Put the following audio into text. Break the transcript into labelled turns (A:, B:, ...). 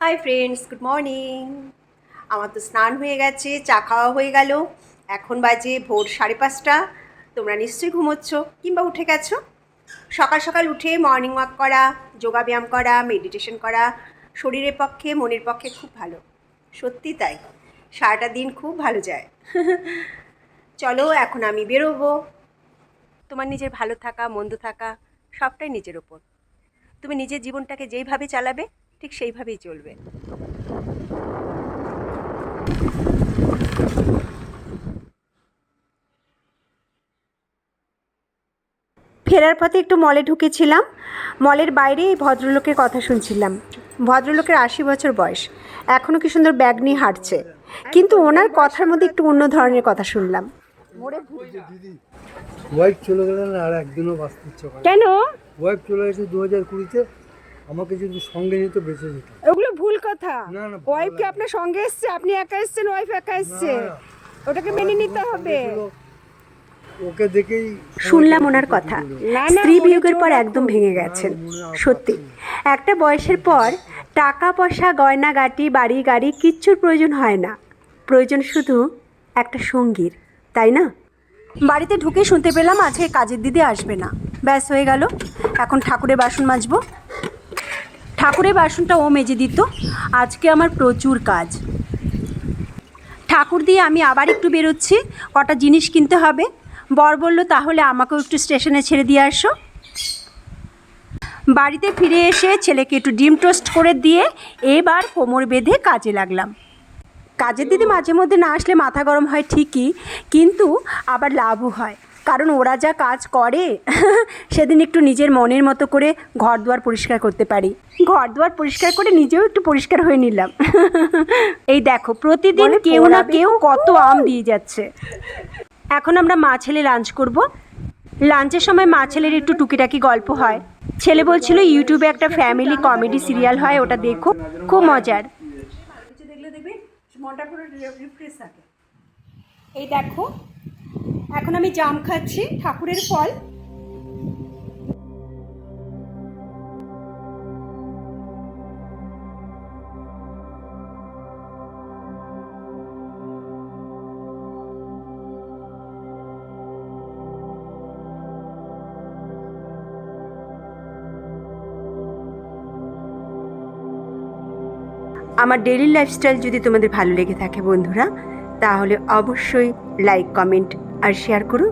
A: Hi friends good morning আমার তো স্নান হয়ে গেছে, চা খাওয়া হয়ে গেল। এখন বাজে ভোর সাড়ে পাঁচটা। তোমরা নিশ্চয়ই ঘুমোচ্ছ, কিংবা উঠে গেছো। সকাল সকাল উঠে মর্নিং ওয়াক করা, যোগা ব্যায়াম করা মেডিটেশন করা, শরীরের পক্ষে, মনের পক্ষে খুব ভালো। সত্যি তাই। সারাটা দিন খুব ভালো যায়। চলো, এখন আমি বেরোবো। তোমার নিজের ভালো থাকা, মন্দ থাকা, সবটাই নিজের ওপর। তুমি নিজের জীবনটাকে যেইভাবে চালাবে ঠিক সেইভাবেই চলবে। ফেরার পথে একটু মলে ঢুকেছিলাম। মলের বাইরে এই ভদ্রলোকের কথা শুনছিলাম। ভদ্রলোকের আশি বছর বয়স। এখনও কি সুন্দর ব্যাগ নিয়ে হাঁটছে। কিন্তু ওনার কথার মধ্যে একটু অন্য ধরনের কথা শুনলাম।
B: দিদি ওয়াইফ চলে গেলেন আর একদিনও বাঁচতে ইচ্ছে করে
A: কেন?
B: ওয়াইফ চলে গেছে দু হাজার কুড়িতে। আমাকে যদি সঙ্গে নিতে বেঁচে যেত।
C: ওগুলো ভুল কথা।
B: না, না,
C: ওয়াইফ কি আপনার সঙ্গে এসছে? আপনি একা এসছেন ওয়াইফ একা এসছে। ওটাকে মেনে নিতে হবে।
B: ওকে দেখেই
A: শুনলাম ওনার কথা। স্ত্রী বিয়োগের পর একদম ভেঙে গেছেন। সত্যি। একটা বয়সের পর টাকা পয়সা গয়নাগাটি বাড়ি গাড়ি কিচ্ছুর প্রয়োজন হয় না। প্রয়োজন শুধু একটা সঙ্গীর তাই না? বাড়িতে ঢুকে শুনতে পেলাম আজকে কাজের দিদি আসবে না। ব্যাস হয়ে গেল। এখন ঠাকুরের বাসন মাজবো। ঠাকুরের বাসনটা ও মেজে দিত। আজকে আমার প্রচুর কাজ। ঠাকুর দিয়ে আমি আবার একটু বেরোচ্ছি, কটা জিনিস কিনতে হবে। বর বলল, তাহলে আমাকেও একটু স্টেশনে ছেড়ে দিয়ে আসো। বাড়িতে ফিরে এসে ছেলেকে একটু ডিম টোস্ট করে দিয়ে এবার কোমর বেঁধে কাজে লাগলাম। কাজের দিদি মাঝে মধ্যে না আসলে মাথা গরম হয় ঠিকই, কিন্তু আবার লাভও হয়। কারণ ওরা যা কাজ করে সেদিন একটু নিজের মনের মতো করে ঘর দুয়ার পরিষ্কার করতে পারি। ঘর দুয়ার পরিষ্কার করে নিজেও একটু পরিষ্কার হয়ে নিলাম। এই দেখো প্রতিদিন কেউ না কেউ কত আম দিয়ে যাচ্ছে। এখন আমরা মা ছেলে লাঞ্চ করব। লাঞ্চের সময় মা ছেলের একটু টুকিটাকি গল্প হয়। ছেলে বলছিল ইউটিউবে একটা ফ্যামিলি কমেডি সিরিয়াল হয় ওটা দেখো খুব মজার। দেখলে দেখবে মনটা পুরো রিফ্রেশ থাকে এই দেখো এখন আমি জাম খাচ্ছি, ঠাকুরের ফল। আমার ডেইলি লাইফস্টাইল যদি তোমাদের ভালো লেগে থাকে বন্ধুরা, তাহলে অবশ্যই লাইক কমেন্ট আর শেয়ার করো।